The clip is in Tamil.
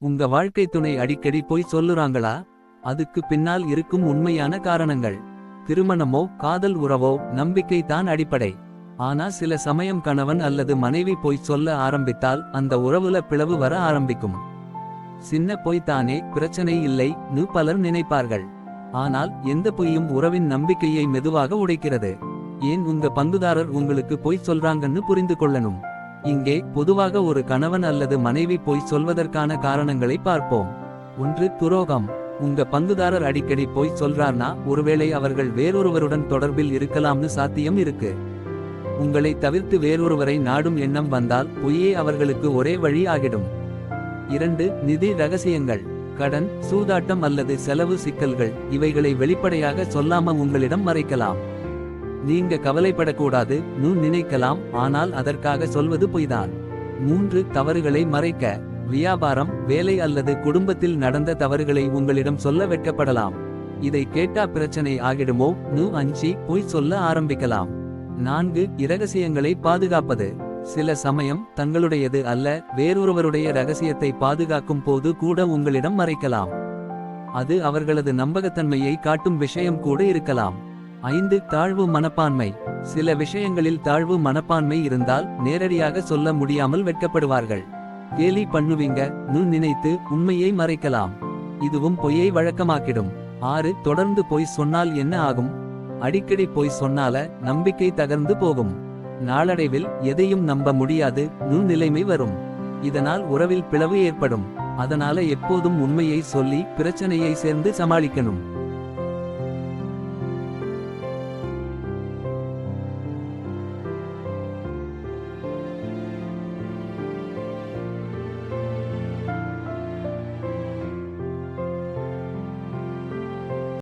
உங்க வாழ்க்கை துணை அடிக்கடி போய் சொல்லுறாங்களா? அதுக்கு பின்னால் இருக்கும் உண்மையான காரணங்கள். திருமணமோ காதல் உறவோ நம்பிக்கை தான் அடிப்படை. ஆனா சில சமயம் கணவன் அல்லது மனைவி போய் சொல்ல ஆரம்பித்தால் அந்த உறவுல பிளவு வர ஆரம்பிக்கும். சின்ன பொய் தானே பிரச்சனை இல்லை நு பலர் நினைப்பார்கள். ஆனால் எந்த பொய்யும் உறவின் நம்பிக்கையை மெதுவாக உடைக்கிறது. ஏன் உங்க பங்குதாரர் உங்களுக்கு பொய் சொல்றாங்கன்னு புரிந்து கொள்ளணும். இங்கே பொதுவாக ஒரு கணவன் அல்லது மனைவி போய் சொல்வதற்கான காரணங்களை பார்ப்போம். ஒன்று துரோகம். உங்க பங்குதாரர் அடிக்கடி போய் சொல்றார்னா ஒருவேளை அவர்கள் வேறொருவருடன் தொடர்பில் இருக்கலாம்னு சாத்தியம் இருக்கு. உங்களை தவிர்த்து வேறொருவரை நாடும் எண்ணம் வந்தால் பொய்யே அவர்களுக்கு ஒரே வழி ஆகிடும். இரண்டு நிதி ரகசியங்கள். கடன் சூதாட்டம் அல்லது செலவு சிக்கல்கள் இவைகளை வெளிப்படையாக சொல்லாம உங்களிடம் மறைக்கலாம். நீங்க கவலைப்படக்கூடாது நு நினைக்கலாம் ஆனால் அதற்காக சொல்வது பொய்தான். மூன்று தவறுகளை மறைக்க. வியாபாரம் வேலை அல்லது குடும்பத்தில் நடந்த தவறுகளை உங்களிடம் சொல்ல வெட்கப்படலாம். இதை கேட்டா பிரச்சனை ஆகிடுமோ? நு அஞ்சி பொய் சொல்ல ஆரம்பிக்கலாம். நான்கு இரகசியங்களை பாதுகாப்பது. சில சமயம் தங்களுடையது அல்ல வேறொருவருடைய ரகசியத்தை பாதுகாக்கும் போது கூட உங்களிடம் மறைக்கலாம். அது அவர்களது நம்பகத்தன்மையை காட்டும் விஷயம் கூட இருக்கலாம். ஐந்து தாழ்வு மனப்பான்மை. சில விஷயங்களில் தாழ்வு மனப்பான்மை இருந்தால் நேரடியாக சொல்ல முடியாமல் வெட்கப்படுவார்கள். கேலி பண்ணுவீங்க நு நினைத்து உண்மையை மறைக்கலாம். இதுவும் பொய்யை வழக்கமாக்கிடும். ஆறு தொடர்ந்து பொய் சொன்னால் என்ன ஆகும்? அடிக்கடி பொய் சொன்னால நம்பிக்கை தகர்ந்து போகும். நாளடைவில் எதையும் நம்ப முடியாது நு நிலைமை வரும். இதனால் உறவில் பிளவு ஏற்படும். அதனால எப்போதும் உண்மையை சொல்லி பிரச்சனையை சேர்ந்து சமாளிக்கணும்.